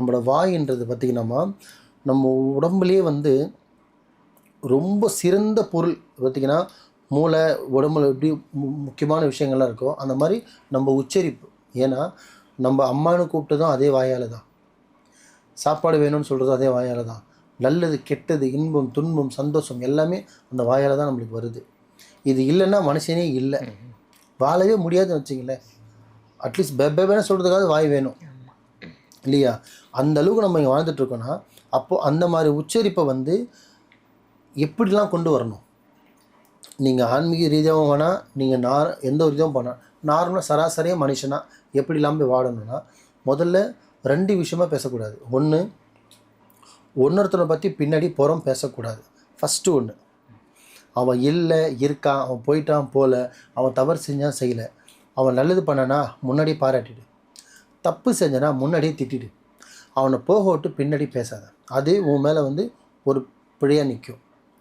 நம்மளோட வாயின்றது பார்த்திங்கன்னா நம்ம உடம்புலேயே வந்து ரொம்ப சிறந்த பொருள். பார்த்திங்கன்னா மூளை உடம்புல எப்படி மு- முக்கியமான விஷயங்கள்லாம் இருக்கோ அந்த மாதிரி நம்ம உச்சரிப்பு. ஏன்னா நம்ம அம்மானு கூப்பிட்டதும் அதே வாயால் தான். சாப்பாடு வேணும்னு சொல்கிறதும் அதே வாயால் தான். நல்லது கெட்டது இன்பம் துன்பம் சந்தோஷம் எல்லாமே அந்த வாயால் தான் நம்மளுக்கு வருது. இது இல்லைன்னா மனுஷனே இல்லை. வாழவே முடியாதுன்னு வச்சிங்களேன் அட்லீஸ்ட் பெப்பேன்னு சொல்கிறதுக்காக வாய் வேணும். இல்லையா? அந்த அளவுக்கு நம்ம இங்கே வாழ்ந்துட்டுருக்கோன்னா அப்போது அந்த மாதிரி உச்சரிப்பை வந்து எப்படிலாம் கொண்டு வரணும்? நீங்கள் ஆன்மீக ரீதியாகவும் வேணால் நீங்கள் நார் எந்த ஒரு இதுவும் போனால் நார்மலாக சராசரியாக மனுஷனாக எப்படிலாம் போய் வாடணும்னா முதல்ல ரெண்டு விஷயமாக பேசக்கூடாது. ஒன்று ஒன்னொருத்தனை பற்றி பின்னாடி புறம் பேசக்கூடாது. ஃபஸ்ட்டு ஒன்று அவன் இல்லை இருக்கான் அவன் போயிட்டான் போகல அவன் தவறு செஞ்சான் செய்யலை. அவன் நல்லது பண்ணனா முன்னாடி பாராட்டிடு. தப்பு செஞ்சனா முன்னாடியே திட்டிடு. அவனை போக விட்டு பின்னாடி பேசாத. அது உன் மேலே வந்து ஒரு பிழையாக நிற்கும்